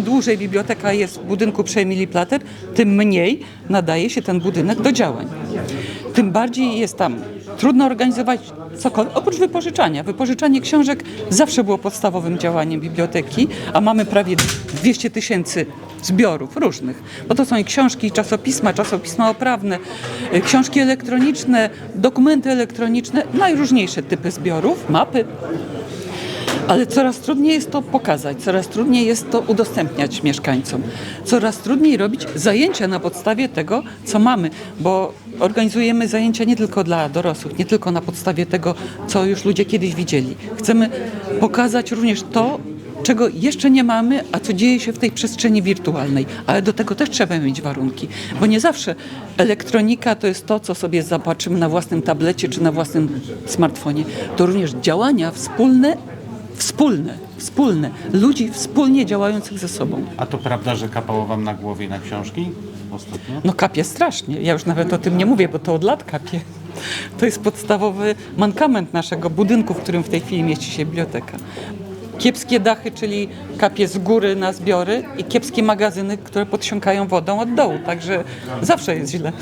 im dłużej biblioteka jest w budynku przy Emilii Plater, tym mniej nadaje się ten budynek do działań. Tym bardziej jest tam trudno organizować cokolwiek, oprócz wypożyczania. Wypożyczanie książek zawsze było podstawowym działaniem biblioteki, a mamy prawie 200 tysięcy zbiorów różnych, bo to są i książki, i czasopisma, czasopisma oprawne, y, książki elektroniczne, dokumenty elektroniczne, najróżniejsze typy zbiorów, mapy. Ale coraz trudniej jest to pokazać, coraz trudniej jest to udostępniać mieszkańcom, coraz trudniej robić zajęcia na podstawie tego, co mamy, bo organizujemy zajęcia nie tylko dla dorosłych, nie tylko na podstawie tego, co już ludzie kiedyś widzieli. Chcemy pokazać również to, czego jeszcze nie mamy, a co dzieje się w tej przestrzeni wirtualnej. Ale do tego też trzeba mieć warunki, bo nie zawsze elektronika to jest to, co sobie zobaczymy na własnym tablecie czy na własnym smartfonie. To również działania wspólne wspólne, wspólne, ludzi wspólnie działających ze sobą. A to prawda, że kapało wam na głowie na książki ostatnio? No kapie strasznie, ja już nawet o tym nie mówię, bo to od lat kapie. To jest podstawowy mankament naszego budynku, w którym w tej chwili mieści się biblioteka. Kiepskie dachy, czyli kapie z góry na zbiory i kiepskie magazyny, które podsiąkają wodą od dołu, także zawsze jest źle.